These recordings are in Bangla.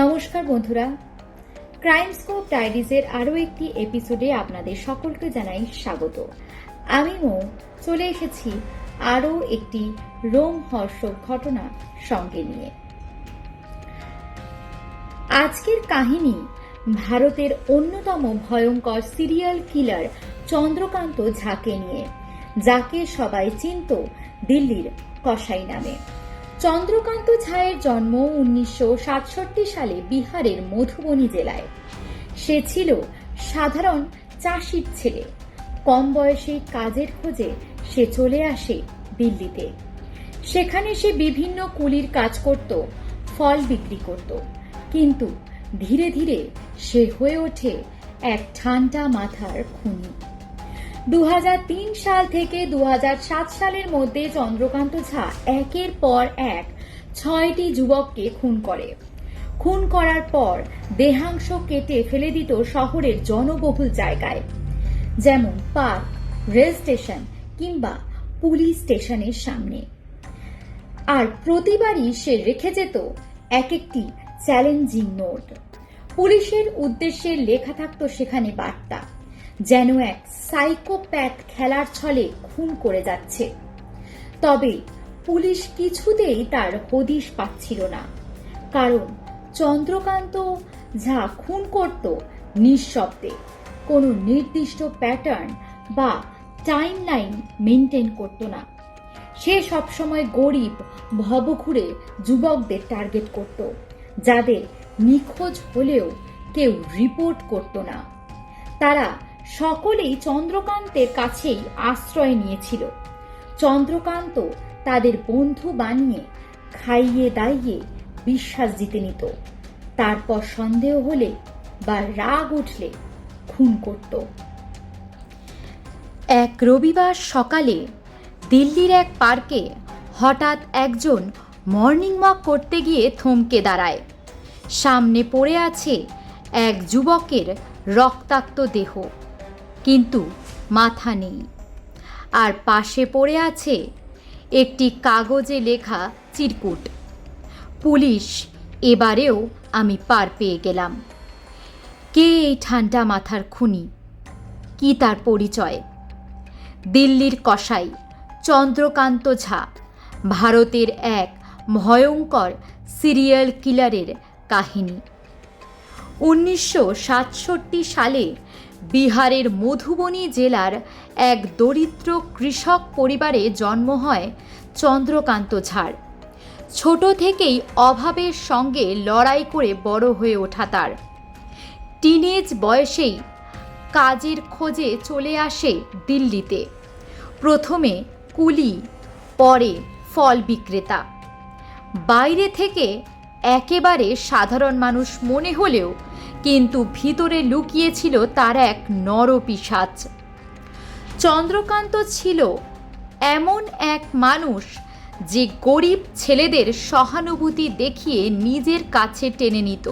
নমস্কার বন্ধুরা। ক্রাইম স্কোপ ডায়েরিজের আরও একটি এপিসোডে আপনাদের সকলকে জানাই স্বাগত। আমি মো, চলে এসেছি আরও একটি রোমহর্ষক ঘটনা সঙ্গে নিয়ে। আজকের কাহিনী ভারতের অন্যতম ভয়ঙ্কর সিরিয়াল কিলার চন্দ্রকান্ত ঝাকে নিয়ে, যাকে সবাই চিনত দিল্লির কসাই নামে। চন্দ্রকান্ত ঝায়ের জন্ম উনিশশো সাতষট্টি সালে বিহারের মধুবনী জেলায়। সে ছিল সাধারণ চাষির ছেলে। কম বয়সে কাজের খোঁজে সে চলে আসে দিল্লিতে। সেখানে সে বিভিন্ন কুলির কাজ করত, ফল বিক্রি করত। কিন্তু ধীরে ধীরে সে হয়ে ওঠে এক ঠান্ডা মাথার খুনি। দু হাজার তিন সাল থেকে দু হাজার সাত সালের মধ্যে চন্দ্রকান্ত ঝা একের পর এক ছয়টি যুবককে খুন করে। খুন করার পর দেহাংশ কেটে ফেলে দিত শহরের জনবহুল জায়গায়। যেমন পার্ক, রেল স্টেশন কিংবা পুলিশ স্টেশনের সামনে। আর প্রতিবারই সে রেখে যেত এক একটি চ্যালেঞ্জিং নোট। পুলিশের উদ্দেশ্যে লেখা থাকতো সেখানে বার্তা। যেন এক সাইকোপ্যাথ খেলার ছলে খুন করে যাচ্ছে। তবে পুলিশ কিছুতেই তার হদিশ পাচ্ছিল না। কারণ চন্দ্রকান্ত যা খুন করত নিঃশব্দে কোনো নির্দিষ্ট প্যাটার্ন বা টাইম লাইন মেনটেন করত না। সে সবসময় গরিব, ভবঘুরে যুবকদের টার্গেট করত, যাদের নিখোঁজ হলেও কেউ রিপোর্ট করত না। তারা সকলেই চন্দ্রকান্তের কাছেই আশ্রয় নিয়েছিল। চন্দ্রকান্ত তাদের বন্ধু বানিয়ে, খাইয়ে দাইয়ে বিশ্বাস জিতে নিত। তারপর সন্দেহ হলে বা রাগ উঠলে খুন করত। এক রবিবার সকালে দিল্লির এক পার্কে হঠাৎ একজন মর্নিং ওয়াক করতে গিয়ে থমকে দাঁড়ায়। সামনে পড়ে আছে এক যুবকের রক্তাক্ত দেহ। কিন্তু মাথা নেই। আর পাশে পড়ে আছে একটি কাগজে লেখা চিরকুট। পুলিশ এবারেও আমি পার পেয়ে গেলাম। কে এই ঠান্ডা মাথার খুনি? কি তার পরিচয়? দিল্লির কসাই, চন্দ্রকান্ত ঝা, ভারতের এক ভয়ঙ্কর সিরিয়াল কিলারের কাহিনী। উনিশশো সাতষট্টি সালে বিহারের মধুবনী জেলার এক দরিদ্র কৃষক পরিবারে জন্ম হয় চন্দ্রকান্ত ঝাড়। ছোট থেকেই অভাবের সঙ্গে লড়াই করে বড় হয়ে ওঠা তার। টিনেজ বয়সেই কাজের খোঁজে চলে আসে দিল্লিতে। প্রথমে কুলি, পরে ফল বিক্রেতা। বাইরে থেকে একেবারে সাধারণ মানুষ মনে হলেও কিন্তু ভিতরে লুকিয়েছিল তার এক নরপিসাচ চন্দ্রকান্ত ছিল এমন এক মানুষ যে গরিব ছেলেদের সহানুভূতি দেখিয়ে নিজের কাছে টেনে নিত,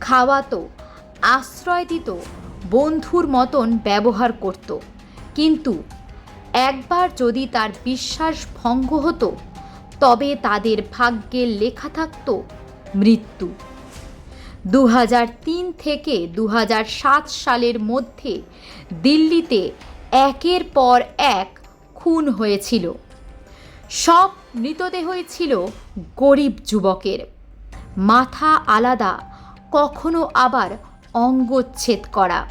খাওয়াতো, আশ্রয় দিত, বন্ধুর মতন ব্যবহার করত। কিন্তু একবার যদি তার বিশ্বাস ভঙ্গ হতো, তবে তাদের ভাগ্যে লেখা থাকত মৃত্যু। দু থেকে দু হাজার সাত সালের মধ্যে দিল্লিতে একের পর এক খুন হয়েছিল। সব মৃতদেহই ছিল গরিব যুবকের। মাথা আলাদা, কখনো আবার অঙ্গচ্ছেদ করা।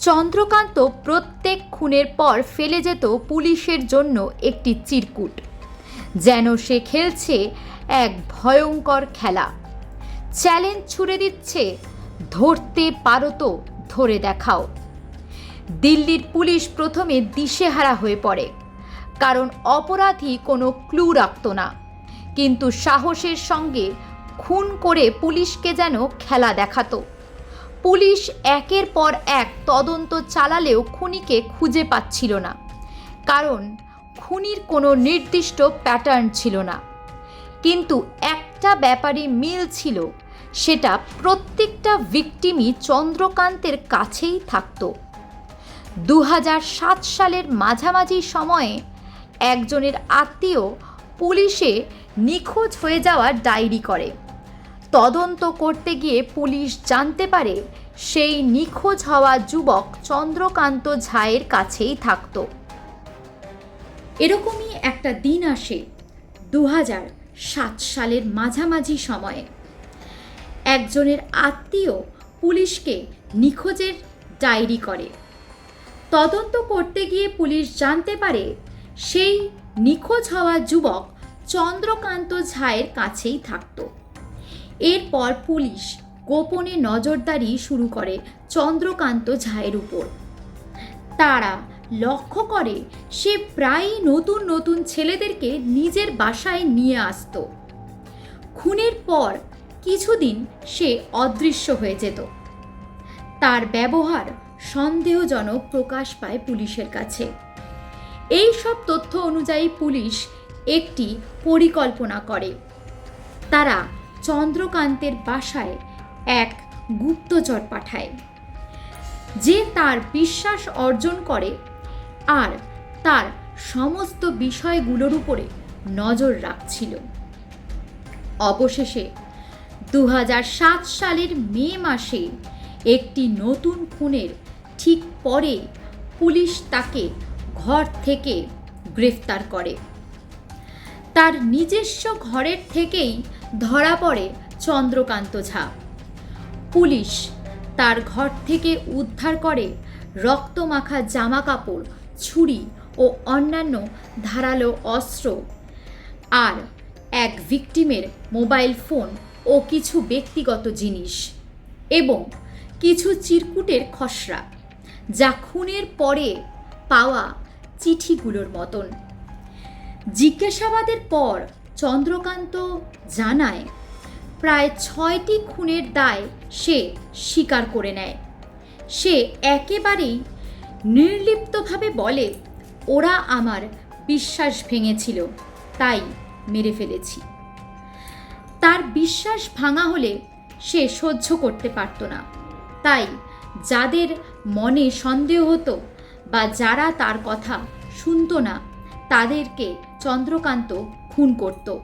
চন্দ্রকান্ত প্রত্যেক খুনের পর ফেলে যেত পুলিশের জন্য একটি চিরকুট। যেন সে খেলছে এক ভয়ঙ্কর খেলা। চ্যালেঞ্জ ছুড়ে দিচ্ছে। ধরতে পারো তো, ধরে দেখাও। দিল্লির পুলিশ প্রথমে দিশেহারা হয়ে পড়ে। কারণ অপরাধী কোনো ক্লু রাখত না। কিন্তু সাহসের সঙ্গে খুন করে পুলিশকে যেন খেলা দেখাতো। পুলিশ একের পর এক তদন্ত চালালেও খুনিকে খুঁজে পাচ্ছিল না। কারণ খুনির কোনো নির্দিষ্ট প্যাটার্ন ছিল না। কিন্তু একটা ব্যাপারে মিল ছিল। সেটা প্রত্যেকটা ভিকটিমই চন্দ্রকান্তের কাছেই থাকত। দু হাজার সাত সালের মাঝামাঝি সময়ে একজনের আত্মীয় পুলিশে নিখোঁজ হয়ে যাওয়ার ডায়েরি করে। তদন্ত করতে গিয়ে পুলিশ জানতে পারে সেই নিখোঁজ হওয়া যুবক চন্দ্রকান্ত ঝায়ের কাছেই থাকতো। এরকমই একটা দিন আসে দু হাজার সাত সালের মাঝামাঝি সময়ে। একজনের আত্মীয় পুলিশকে নিখোঁজের ডায়েরি করে। তদন্ত করতে গিয়ে পুলিশ জানতে পারে, সেই নিখোঁজ হওয়া যুবক চন্দ্রকান্ত ঝায়ের কাছেই থাকত। এরপর পুলিশ গোপনে নজরদারি শুরু করে চন্দ্রকান্ত ঝায়ের উপর। তারা লক্ষ্য করে, সে প্রায়ই নতুন নতুন ছেলেদেরকে নিজের বাসায় নিয়ে আসতো। খুনের পর কিছুদিন সে অদৃশ্য হয়ে যেত। তার ব্যবহার সন্দেহজনক প্রকাশ পায় পুলিশের কাছে। এই সব তথ্য অনুযায়ী পুলিশ একটি পরিকল্পনা করে। তারা চন্দ্রকান্তের বাসায় এক গুপ্তচর পাঠায়। যে তার বিশ্বাস অর্জন করে আর তার সমস্ত বিষয়গুলোর উপরে নজর রাখছিল। অবশেষে দু হাজার সাত সালের মে মাসে একটি নতুন খুনের ঠিক পরে পুলিশ তাকে ঘর থেকে গ্রেফতার করে। তার নিজস্ব ঘরের থেকেই ধরা পড়ে চন্দ্রকান্ত ঝা। পুলিশ তার ঘর থেকে উদ্ধার করে রক্তমাখা জামা কাপড় ছুরি ও অন্যান্য ধারালো অস্ত্র আর এক ভিকটিমের মোবাইল ফোন ও কিছু ব্যক্তিগত জিনিস এবং কিছু চিরকুটের খসড়া, যা খুনের পরে পাওয়া চিঠিগুলোর মতন। জিজ্ঞাসাবাদের পর চন্দ্রকান্ত জানায়, প্রায় ছয়টি খুনের দায় সে স্বীকার করে নেয়। সে একেবারেই নির্লিপ্তভাবে বলে, ওরা আমার বিশ্বাস ভেঙেছিল, তাই মেরে ফেলেছি। তার বিশ্বাস ভাঙা হলে সে সহ্য করতে পারত না। তাই যাদের মনে সন্দেহ হতো বা যারা তার কথা শুনতো না, তাদেরকে চন্দ্রকান্ত খুন করত।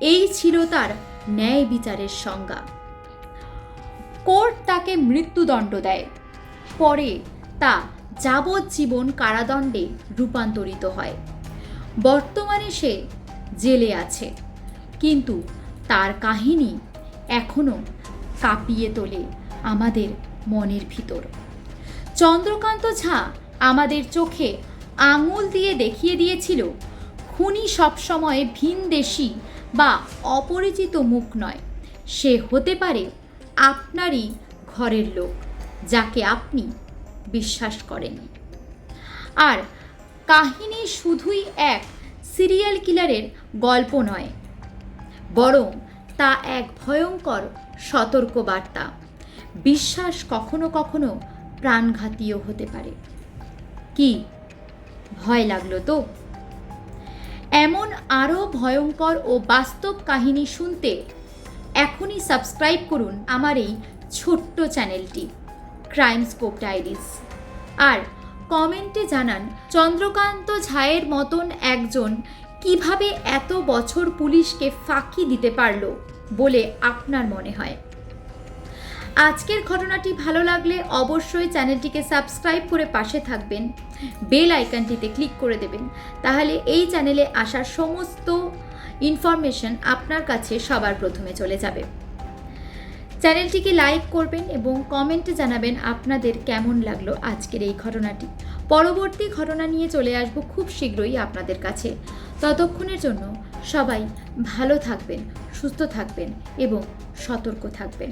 এই ছিল তার ন্যায় বিচারের সংজ্ঞা। কোর্ট তাকে মৃত্যুদণ্ড দেয়। পরে তা যাবজ্জীবন কারাদণ্ডে রূপান্তরিত হয়। বর্তমানে সে জেলে আছে। কিন্তু তার কাহিনী এখনও কাঁপিয়ে তোলে আমাদের মনের ভিতর। চন্দ্রকান্ত ঝা আমাদের চোখে আঙুল দিয়ে দেখিয়ে দিয়েছিল, খুনি সবসময় ভিনদেশি বা অপরিচিত মুখ নয়। সে হতে পারে আপনারই ঘরের লোক, যাকে আপনি বিশ্বাস করেন। আর কাহিনী শুধুই এক সিরিয়াল কিলারের গল্প নয় বরং তা এক ভয়ঙ্কর সতর্কবার্তা। বিশ্বাস কখনো কখনো প্রাণঘাতীয় হতে পারে। কি? ভয় লাগল তো? এমন আরও ভয়ঙ্কর ও বাস্তব কাহিনী শুনতে এখনই সাবস্ক্রাইব করুন আমার এই ছোট্ট চ্যানেলটি ক্রাইম স্কোপ ডায়েরিজ আর কমেন্টে জানান, চন্দ্রকান্ত ঝায়ের মতন একজন কীভাবে এত বছর পুলিশকে ফাঁকি দিতে পারল বলে আপনার মনে হয়? আজকের ঘটনাটি ভালো লাগলে অবশ্যই চ্যানেলটিকে সাবস্ক্রাইব করে পাশে থাকবেন, বেল আইকনটিতে ক্লিক করে দেবেন, তাহলে এই চ্যানেলে আসার সমস্ত ইনফরমেশন আপনার কাছে সবার প্রথমে চলে যাবে। চ্যানেলটিকে লাইক করবেন এবং কমেন্টে জানাবেন আপনাদের কেমন লাগল আজকের এই ঘটনাটি। পরবর্তী ঘটনা নিয়ে চলে আসব খুব শীঘ্রই আপনাদের কাছে। ততক্ষণের জন্য সবাই ভালো থাকবেন, সুস্থ থাকবেন এবং সতর্ক থাকবেন।